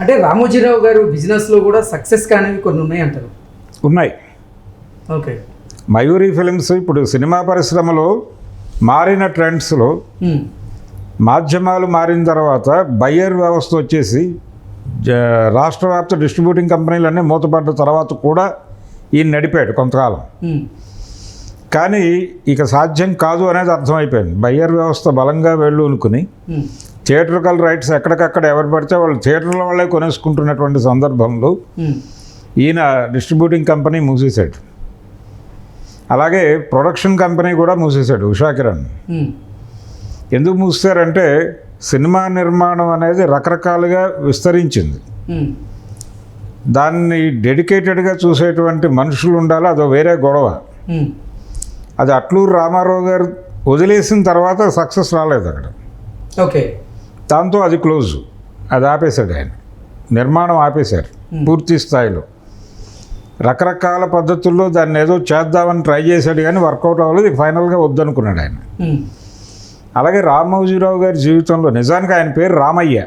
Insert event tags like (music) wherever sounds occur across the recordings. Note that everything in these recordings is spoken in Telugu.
అంటే రామోజీరావు గారు బిజినెస్లో కూడా సక్సెస్ కానివి కొన్ని ఉన్నాయి అంటారు. ఉన్నాయి. ఓకే. మయూరి ఫిలిమ్స్ ఇప్పుడు సినిమా పరిశ్రమలో మారిన ట్రెండ్స్లో మాధ్యమాలు మారిన తర్వాత బయ్యర్ వ్యవస్థ వచ్చేసి రాష్ట్ర వ్యాప్త డిస్ట్రిబ్యూటింగ్ కంపెనీలన్నీ మూతపడ్డ తర్వాత కూడా ఈయన నడిపాడు కొంతకాలం. కానీ ఇక సాధ్యం కాదు అనేది అర్థమైపోయింది. బయ్యర్ వ్యవస్థ బలంగా వెళ్ళు అనుకుని థియేటర్కల్ రైట్స్ ఎక్కడికక్కడ ఎవరు పడితే వాళ్ళు థియేటర్ల వాళ్ళే కొనేసుకుంటున్నటువంటి సందర్భంలో ఈయన డిస్ట్రిబ్యూటింగ్ కంపెనీ మూసేశాడు. అలాగే ప్రొడక్షన్ కంపెనీ కూడా మూసేశాడు ఉషా కిరణ్. ఉమ్, ఎందుకు మూసారంటే సినిమా నిర్మాణం అనేది రకరకాలుగా విస్తరించింది. దాన్ని డెడికేటెడ్గా చూసేటువంటి మనుషులు ఉండాలి అదో వేరే గొడవ. అది అట్లూరు రామారావు గారు వదిలేసిన తర్వాత సక్సెస్ రాలేదు అక్కడ. ఓకే. దాంతో అది క్లోజ్. అది ఆపేశాడు ఆయన. నిర్మాణం ఆపేశారు. పూర్తి స్థాయిలో. రకరకాల పద్ధతుల్లో దాన్ని ఏదో చేద్దామని ట్రై చేశాడు కానీ వర్కౌట్ అవ్వలేదు. ఫైనల్గా వద్దనుకున్నాడు ఆయన. అలాగే రామోజీరావు గారి జీవితంలో నిజానికి ఆయన పేరు రామయ్య.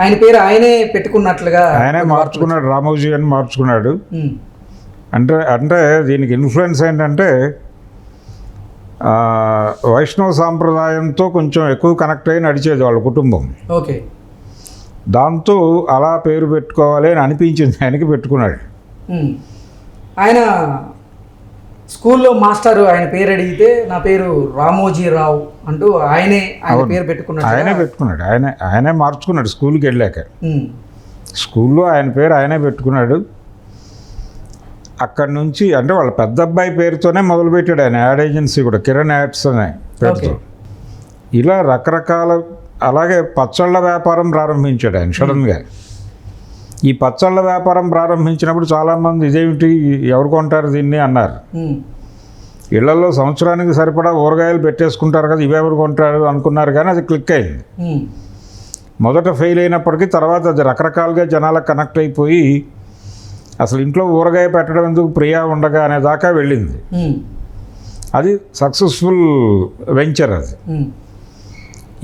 ఆయన పేరు ఆయనే పెట్టుకున్నట్లుగా ఆయనే మార్చుకున్నాడు. రామోజీ అని మార్చుకున్నాడు. అంటే అంటే దీనికి ఇన్ఫ్లుయెన్స్ ఏంటంటే వైష్ణవ సాంప్రదాయంతో కొంచెం ఎక్కువ కనెక్ట్ అయ్యి నడిచేది వాళ్ళ కుటుంబం. ఓకే. దాంతో అలా పేరు పెట్టుకోవాలి అని అనిపించింది ఆయనకి పెట్టుకున్నాడు. ఆయన స్కూల్లో మాస్టర్ ఆయన పేరు అడిగితే నా పేరు రామోజీరావు అంటూ ఆయనే ఆయన. పేరు పెట్టుకున్నాడు ఆయనే పెట్టుకున్నాడు. ఆయన ఆయనే మార్చుకున్నాడు స్కూల్కి వెళ్ళాక. స్కూల్లో ఆయన పేరు ఆయనే పెట్టుకున్నాడు. అక్కడి నుంచి అంటే వాళ్ళ పెద్ద అబ్బాయి పేరుతోనే మొదలుపెట్టాడు ఆయన. యాడ్ ఏజెన్సీ కూడా. కిరణ్ యాడ్స్ అనే పేరుతో. ఇలా రకరకాల అలాగే పచ్చళ్ళ వ్యాపారం ప్రారంభించాడు ఆయన సడన్గా ఈ పచ్చళ్ళ వ్యాపారం ప్రారంభించినప్పుడు చాలామంది ఇదేమిటి? ఎవరు కొంటారు దీన్ని? అన్నారు. ఉమ్, ఇళ్ళలో సంవత్సరానికి సరిపడా ఊరగాయలు పెట్టేసుకుంటారు కదా ఇవెవరు కొంటారు అనుకున్నారు కానీ అది క్లిక్ అయింది. ఉమ్, మొదట ఫెయిల్ అయినప్పటికీ తర్వాత అది రకరకాలుగా జనాలకు కనెక్ట్ అయిపోయి అసలు ఇంట్లో ఊరగాయ పెట్టడం ఎందుకు ప్రియా ఉండగా అనే దాకా వెళ్ళింది. అది సక్సెస్ఫుల్ వెంచర్ అది.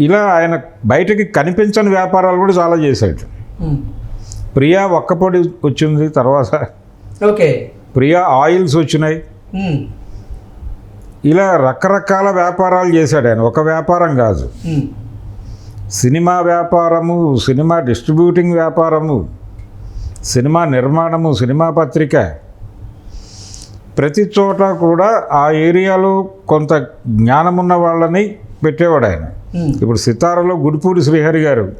ఇలా ఆయన బయటకి కనిపించని వ్యాపారాలు కూడా చాలా చేశాడు. ప్రియా ఒక్కపొడి వచ్చింది తర్వాత ఓకే. ప్రియా ఆయిల్స్ వచ్చినాయి. ఇలా రకరకాల వ్యాపారాలు చేశాడు ఆయన. ఒక వ్యాపారం కాదు. సినిమా వ్యాపారము సినిమా డిస్ట్రిబ్యూటింగ్ వ్యాపారము సినిమా నిర్మాణము సినిమా పత్రిక. ప్రతి చోట కూడా ఆ ఏరియాలో కొంత జ్ఞానం ఉన్న వాళ్ళని పెట్టేవాడు ఆయన. ఇప్పుడు సితారలో గుడిపూడి శ్రీహరి గారు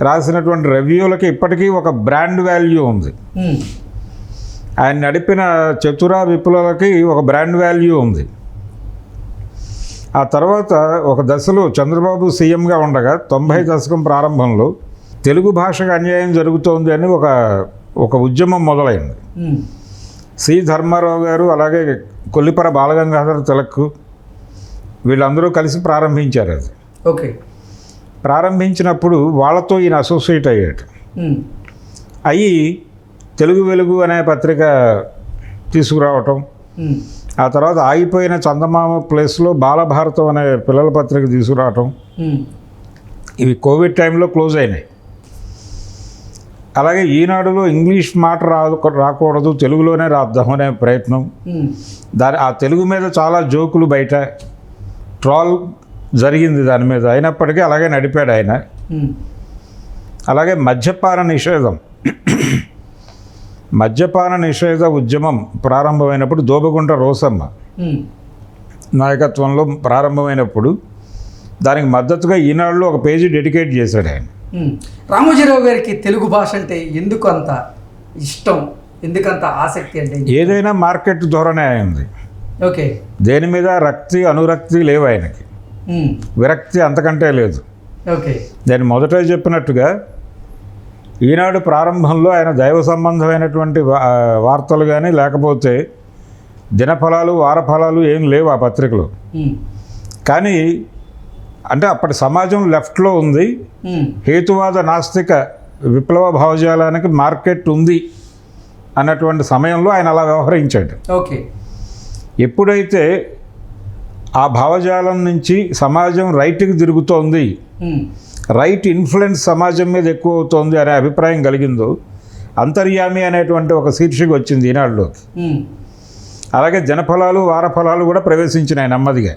రాసినటువంటి రివ్యూలకి ఇప్పటికీ ఒక బ్రాండ్ వాల్యూ ఉంది. ఆయన నడిపిన చతురా విప్లవకి ఒక బ్రాండ్ వాల్యూ ఉంది. ఆ తర్వాత ఒక దశలో చంద్రబాబు సీఎంగా ఉండగా తొంభై దశకం ప్రారంభంలో తెలుగు భాషకు అన్యాయం జరుగుతోంది అని ఒక ఒక ఉద్యమం మొదలైంది. సి. ధర్మారావు గారు అలాగే కొల్లిపర బాలగంగాధర తిలక్ వీళ్ళందరూ కలిసి ప్రారంభించారు అది. ఓకే. ప్రారంభించినప్పుడు వాళ్ళతో ఈయన అసోసియేట్ అయ్యాడు. అయ్యి తెలుగు వెలుగు అనే పత్రిక తీసుకురావటం ఆ తర్వాత ఆగిపోయిన చందమామ ప్లేస్లో బాలభారతం అనే పిల్లల పత్రిక తీసుకురావటం ఇవి కోవిడ్ టైంలో క్లోజ్ అయినాయి. అలాగే ఈనాడులో ఇంగ్లీష్ మాట రా రాకూడదు తెలుగులోనే రాద్దాం అనే ప్రయత్నం. ఉమ్, దాని ఆ తెలుగు మీద చాలా జోకులు బయట ట్రాల్ జరిగింది దాని మీద. అయినప్పటికీ అలాగే నడిపాడు ఆయన. ఉమ్, అలాగే మద్యపాన నిషేధం. మద్యపాన నిషేధ ఉద్యమం ప్రారంభమైనప్పుడు దోబగుంట రోసమ్మ ఉమ్, నాయకత్వంలో ప్రారంభమైనప్పుడు దానికి మద్దతుగా ఈనాడులో ఒక పేజీ డెడికేట్ చేశాడు ఆయన. రామోజీరావు గారికి తెలుగు భాష అంటే ఎందుకు అంత ఇష్టం? ఎందుకంత ఆసక్తి అంటే ఏదైనా మార్కెట్ ధోరణి అయింది ఓకే. దేని మీద రక్తి అనురక్తి లేవు ఆయనకి. విరక్తి అంతకంటే లేదు. ఓకే. నేను మొదట చెప్పినట్టుగా ఈనాడు ప్రారంభంలో ఆయన దైవ సంబంధమైనటువంటి వార్తలు కానీ లేకపోతే దినఫలాలు వారఫలాలు ఏం లేవు ఆ పత్రికలో. కానీ అంటే అప్పటి సమాజం లెఫ్ట్లో ఉంది. హేతువాద నాస్తిక విప్లవ భావజాలానికి మార్కెట్ ఉంది అన్నటువంటి సమయంలో ఆయన అలా వ్యవహరించాడు. ఓకే. ఎప్పుడైతే ఆ భావజాలం నుంచి సమాజం రైట్కి తిరుగుతోంది రైట్ ఇన్ఫ్లుయెన్స్ సమాజం మీద ఎక్కువ అవుతోంది అనే అభిప్రాయం కలిగిందో అంతర్యామి అనేటువంటి ఒక శీర్షిక వచ్చింది ఈనాడులోకి. అలాగే జనఫలాలు వారఫలాలు కూడా ప్రవేశించినాయి నెమ్మదిగా.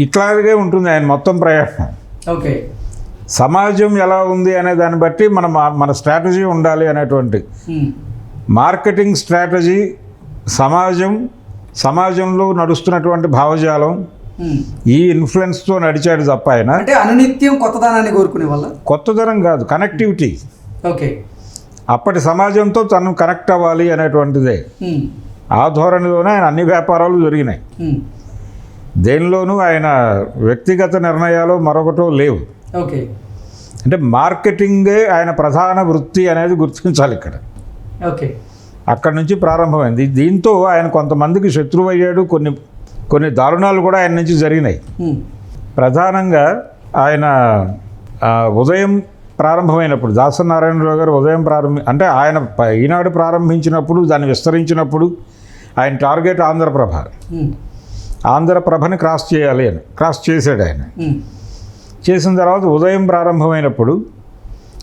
ఇట్లాగే ఉంటుంది ఆయన మొత్తం ప్రయాణం ఓకే. సమాజం ఎలా ఉంది అనే దాన్ని బట్టి మన మన స్ట్రాటజీ ఉండాలి అనేటువంటి. మార్కెటింగ్ స్ట్రాటజీ సమాజం సమాజంలో నడుస్తున్నటువంటి భావజాలం. ఈ ఇన్ఫ్లుయెన్స్తో నడిచాడు తప్ప ఆయన. అంటే అనునిత్యం కొత్తదనాన్ని కోరుకునే వల్ల కొత్తదనం కాదు కనెక్టివిటీ. ఓకే. అప్పటి సమాజంతో తను కనెక్ట్ అవ్వాలి అనేటువంటిదే. ఆ ధోరణిలోనే ఆయన అన్ని వ్యాపారాలు జరిగినాయి. దేనిలోనూ ఆయన వ్యక్తిగత నిర్ణయాలు మరొకటో లేవు. ఓకే. అంటే మార్కెటింగే ఆయన ప్రధాన వృత్తి అనేది గుర్తించాలి ఇక్కడ. ఓకే. అక్కడి నుంచి ప్రారంభమైంది. దీంతో ఆయన కొంతమందికి శత్రువు అయ్యాడు కొన్ని కొన్ని దారుణాలు కూడా ఆయన నుంచి జరిగినాయి. ప్రధానంగా ఆయన ఉదయం ప్రారంభమైనప్పుడు దాసనారాయణరావు గారు ఉదయం ప్రారంభి అంటే ఆయన ఈనాడు ప్రారంభించినప్పుడు దాన్ని విస్తరించినప్పుడు ఆయన టార్గెట్ ఆంధ్రప్రభ. ఆంధ్రప్రభని క్రాస్ చేయాలి అని. క్రాస్ చేశాడు ఆయన. చేసిన తర్వాత ఉదయం ప్రారంభమైనప్పుడు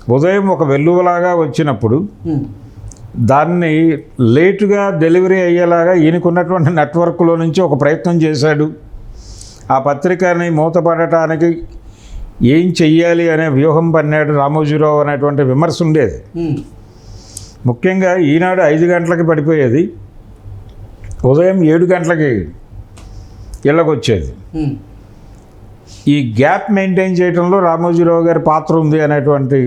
ఉదయం ఒక వెల్లువలాగా వచ్చినప్పుడు దాన్ని లేటుగా డెలివరీ అయ్యేలాగా ఈయనకున్నటువంటి నెట్వర్క్లో నుంచి ఒక ప్రయత్నం చేశాడు. ఆ పత్రికని మూతపడటానికి ఏం చెయ్యాలి అనే వ్యూహం పన్నాడు రామోజీరావు అనేటువంటి విమర్శ ఉండేది. ముఖ్యంగా ఈనాడు ఐదు గంటలకి పడిపోయేది. ఉదయం ఏడు గంటలకి ఇళ్ళకి వచ్చేది ఉమ్, ఈ గ్యాప్ మెయింటైన్ చేయడంలో రామోజీరావు గారి పాత్ర ఉంది అనేటువంటి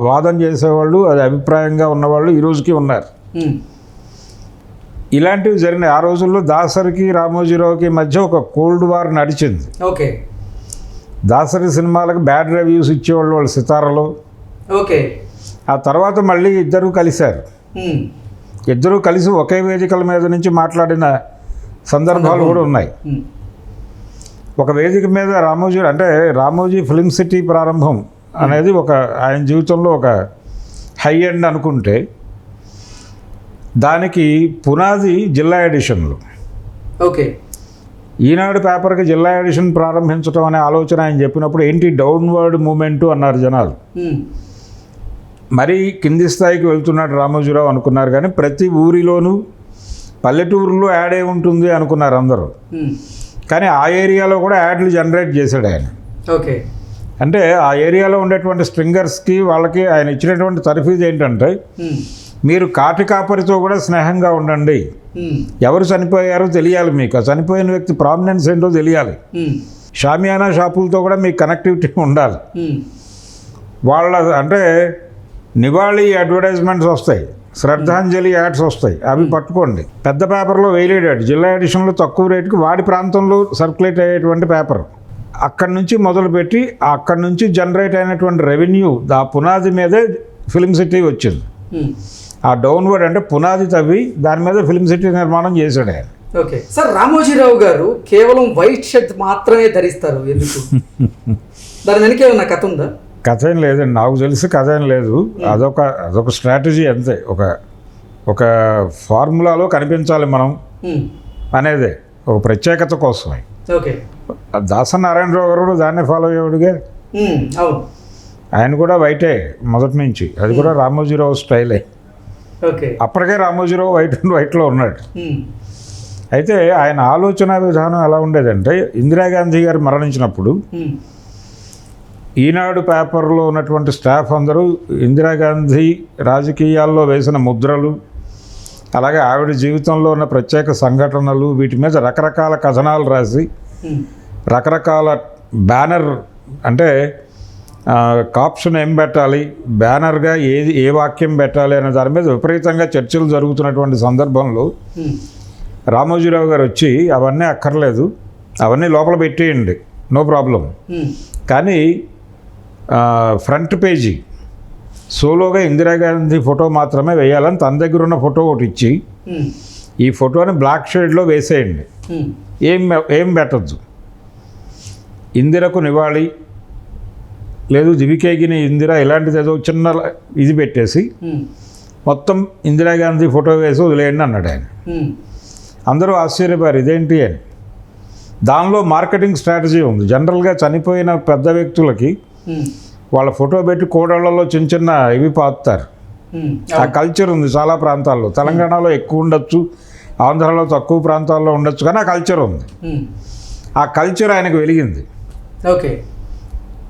వాదన చేసేవాళ్ళు అది అభిప్రాయంగా ఉన్నవాళ్ళు ఈ రోజుకి ఉన్నారు. ఇలాంటివి జరిగినాయి. ఆ రోజుల్లో దాసరికి రామోజీరావుకి మధ్య ఒక కోల్డ్ వార్ నడిచింది. ఓకే. దాసరి సినిమాలకు బ్యాడ్ రివ్యూస్ ఇచ్చేవాళ్ళు వాళ్ళు సితారలో. ఓకే. ఆ తర్వాత మళ్ళీ ఇద్దరూ కలిశారు. ఇద్దరూ కలిసి ఒకే వేదికల మీద నుంచి మాట్లాడిన సందర్భాలు కూడా ఉన్నాయి. ఒక వేదిక మీద రామోజీ అంటే రామోజీ ఫిల్మ్ సిటీ ప్రారంభం అనేది ఒక ఆయన జీవితంలో ఒక హై ఎండ్ అనుకుంటే దానికి పునాది జిల్లా ఎడిషన్లు. ఓకే. ఈనాడు పేపర్కి జిల్లా ఎడిషన్ ప్రారంభించడం అనే ఆలోచన ఆయన చెప్పినప్పుడు ఏంటి డౌన్వర్డ్ మూమెంటు అన్నారు జనాలు. మరీ కింది స్థాయికి వెళ్తున్నాడు రామోజీరావు అనుకున్నారు కానీ ప్రతి ఊరిలోనూ పల్లెటూరులో యాడ్ అయి ఉంటుంది అనుకున్నారు అందరూ. కానీ ఆ ఏరియాలో కూడా యాడ్లు జనరేట్ చేశాడు ఆయన. ఓకే. అంటే ఆ ఏరియాలో ఉండేటువంటి స్ట్రింగర్స్కి వాళ్ళకి ఆయన ఇచ్చినటువంటి తర్ఫీదు ఏంటంటే మీరు కాటి కాపరితో కూడా స్నేహంగా ఉండండి. ఎవరు చనిపోయారో తెలియాలి మీకు. ఆ చనిపోయిన వ్యక్తి ప్రామినెన్స్ ఏంటో తెలియాలి. షామియానా షాపులతో కూడా మీకు కనెక్టివిటీ ఉండాలి. వాళ్ళ అంటే నివాళి అడ్వర్టైజ్మెంట్స్ వస్తాయి. శ్రద్ధాంజలి యాడ్స్ వస్తాయి. అవి పట్టుకోండి. పెద్ద పేపర్లో వేయలేడాడు జిల్లా ఎడిషన్లో తక్కువ రేటుకి వాడి ప్రాంతంలో సర్క్యులేట్ అయ్యేటువంటి పేపర్. అక్కడి నుంచి మొదలుపెట్టి అక్కడి నుంచి జనరేట్ అయినటువంటి రెవెన్యూ ఆ పునాది మీదే ఫిలిం సిటీ వచ్చింది. ఆ డౌన్వర్డ్ అంటే పునాది తవ్వి దాని మీద ఫిలిం సిటీ నిర్మాణం చేశాడు ఆయన. ఓకే. సార్ రామోజీరావు గారు కేవలం వైట్ షర్ట్ మాత్రమే ధరిస్తారు. ఎందుకు? (laughs) దాని వెనక ఏమన్నా కథ ఉందా? కథ ఏం లేదండి నాకు తెలిసి కథ ఏం లేదు. అదొక అదొక స్ట్రాటజీ అంతే. ఒక ఒక ఫార్ములాలో కనిపించాలి మనం అనేదే. ఒక ప్రత్యేకత కోసమే. దాసనారాయణరావు గారు కూడా దాన్నే ఫాలో అయ్యేవాడుగా. ఆయన కూడా వైటే మొదటి నుంచి. అది కూడా రామోజీరావు స్టైలే. అప్పటికే రామోజీరావు వైట్ అండ్ వైట్లో ఉన్నాడు. అయితే ఆయన ఆలోచన విధానం ఎలా ఉండేదంటే ఇందిరాగాంధీ గారు మరణించినప్పుడు ఈనాడు పేపర్లో ఉన్నటువంటి స్టాఫ్ అందరూ ఇందిరాగాంధీ రాజకీయాల్లో వేసిన ముద్రలు అలాగే ఆవిడ జీవితంలో ఉన్న ప్రత్యేక సంఘటనలు వీటి మీద రకరకాల కథనాలు రాసి రకరకాల బ్యానర్ అంటే కాప్షన్ ఏం పెట్టాలి బ్యానర్గా ఏది ఏ వాక్యం పెట్టాలి అనే దాని మీద విపరీతంగా చర్చలు జరుగుతున్నటువంటి సందర్భంలో రామోజీరావు గారు వచ్చి అవన్నీ అక్కర్లేదు అవన్నీ లోపల పెట్టేయండి నో ప్రాబ్లం. ఉమ్, కానీ ఫ్రంట్ పేజీ. సోలోగా ఇందిరాగాంధీ ఫోటో మాత్రమే వేయాలని తన దగ్గర ఉన్న ఫోటో ఒకటి ఇచ్చి ఈ ఫోటోని బ్లాక్ షేడ్లో వేసేయండి. ఏం ఏం పెట్టద్దు. ఇందిరకు నివాళి లేదు దివికేగిని ఇందిర ఇలాంటిది ఏదో చిన్న ఇది పెట్టేసి మొత్తం ఇందిరాగాంధీ ఫోటో వేసి వదిలేయండి అన్నాడు ఆయన. అందరూ ఆశ్చర్యపోయారు ఇదేంటి అని. దానిలో మార్కెటింగ్ స్ట్రాటజీ ఉంది. జనరల్గా చనిపోయిన పెద్ద వ్యక్తులకి వాళ్ళ ఫోటో పెట్టి కోడళ్ళలో చిన్న చిన్న ఇవి పాతుతారు. ఉమ్, ఆ కల్చర్ ఉంది చాలా ప్రాంతాల్లో. తెలంగాణలో ఎక్కువ ఉండొచ్చు ఆంధ్రాలో తక్కువ ప్రాంతాల్లో ఉండొచ్చు కానీ ఆ కల్చర్ ఉంది. ఆ కల్చర్ ఆయనకు వెలిగింది. ఓకే.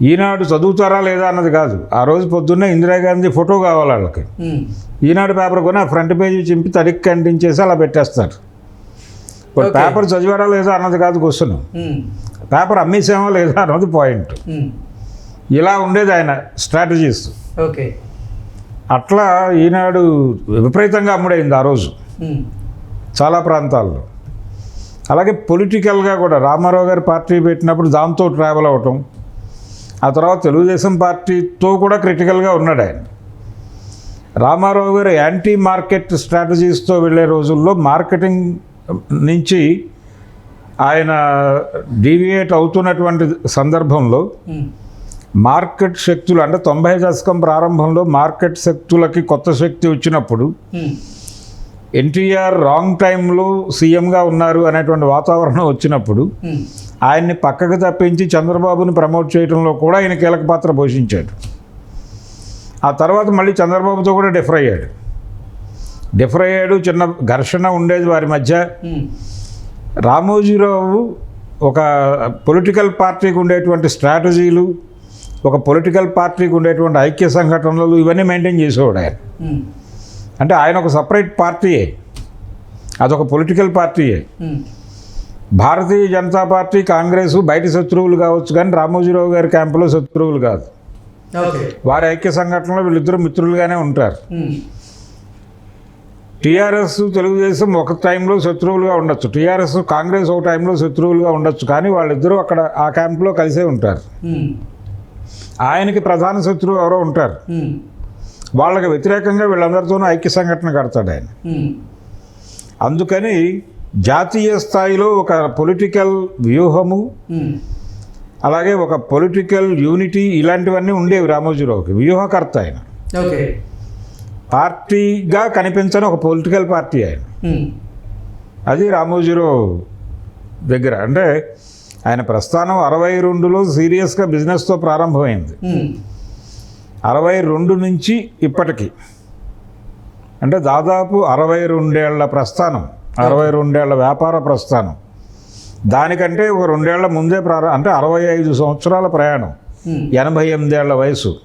ఈనాడు చదువుతారా లేదా అన్నది కాదు. ఆ రోజు పొద్దున్నే ఇందిరాగాంధీ ఫోటో కావాలి వాళ్ళకి. ఈనాడు పేపర్ కొని ఆ ఫ్రంట్ పేజీ చింపి తడిక్కి అంటించేసి అలా పెట్టేస్తారు. ఇప్పుడు. పేపర్ చదివారా లేదా అన్నది కాదు క్వశ్చన్. పేపర్ అమ్మేసామా లేదా అన్నది పాయింట్ ఇలా ఉండేది ఆయన స్ట్రాటజీస్. ఓకే. అట్లా ఈనాడు విపరీతంగా అమ్ముడైంది ఆ రోజు. చాలా ప్రాంతాల్లో. అలాగే పొలిటికల్గా కూడా రామారావు గారి పార్టీ పెట్టినప్పుడు దాంతో ట్రావెల్ అవ్వటం ఆ తర్వాత తెలుగుదేశం పార్టీతో కూడా క్రిటికల్గా ఉన్నాడు ఆయన. రామారావు గారు యాంటీ మార్కెట్ స్ట్రాటజీస్తో వెళ్ళే రోజుల్లో మార్కెటింగ్ నుంచి ఆయన డీవియేట్ అవుతున్నటువంటి సందర్భంలో మార్కెట్ శక్తులు అంటే తొంభై దశకం ప్రారంభంలో మార్కెట్ శక్తులకి కొత్త శక్తి వచ్చినప్పుడు ఉమ్, ఎన్టీఆర్ రాంగ్ టైంలో సీఎంగా ఉన్నారు అనేటువంటి వాతావరణం వచ్చినప్పుడు ఉమ్, ఆయన్ని పక్కకు తప్పించి చంద్రబాబుని ప్రమోట్ చేయడంలో కూడా ఆయన కీలక పాత్ర పోషించాడు. ఆ తర్వాత మళ్ళీ చంద్రబాబుతో కూడా డిఫర్ అయ్యాడు. డిఫర్ అయ్యాడు చిన్న ఘర్షణ ఉండేది వారి మధ్య. ఉమ్, రామోజీరావు ఒక పొలిటికల్ పార్టీకి ఉండేటువంటి స్ట్రాటజీలు ఒక పొలిటికల్ పార్టీకి ఉండేటువంటి ఐక్య సంఘటనలు ఇవన్నీ మెయింటైన్ చేసేవాడు ఆయన. అంటే ఆయన ఒక సపరేట్ పార్టీయే అదొక పొలిటికల్ పార్టీయే భారతీయ జనతా పార్టీ కాంగ్రెస్ బయట శత్రువులు కావచ్చు కానీ రామోజీరావు గారి క్యాంపులో శత్రువులు కాదు. వారి ఐక్య సంఘటనలో వీళ్ళిద్దరూ మిత్రులుగానే ఉంటారు. టీఆర్ఎస్ తెలుగుదేశం ఒక టైంలో శత్రువులుగా ఉండొచ్చు. టీఆర్ఎస్ కాంగ్రెస్ ఒక టైంలో శత్రువులుగా ఉండొచ్చు. కానీ వాళ్ళిద్దరూ అక్కడ ఆ క్యాంపులో కలిసే ఉంటారు. ఆయనకి ప్రధాన శత్రువు ఎవరో ఉంటారు. వాళ్ళకి వ్యతిరేకంగా వీళ్ళందరితోనూ ఐక్య సంఘటన కడతాడు ఆయన. అందుకని జాతీయ స్థాయిలో ఒక పొలిటికల్ వ్యూహము అలాగే ఒక పొలిటికల్ యూనిటీ ఇలాంటివన్నీ ఉండేవి రామోజీరావుకి. వ్యూహకర్త ఆయన. ఓకే. పార్టీగా కనిపించని ఒక పొలిటికల్ పార్టీ ఆయన. అది రామోజీరావు దగ్గర. అంటే ఆయన ప్రస్థానం అరవై రెండులో సీరియస్గా బిజినెస్తో ప్రారంభమైంది. అరవై రెండు నుంచి ఇప్పటికి. అంటే దాదాపు అరవై రెండేళ్ళ ప్రస్థానం అరవై రెండేళ్ళ వ్యాపార ప్రస్థానం. దానికంటే ఒక రెండేళ్ళ ముందే ప్రారంభం అంటే అరవై ఐదు సంవత్సరాల ప్రయాణం. ఎనభై ఎనిమిదేళ్ళ వయసు.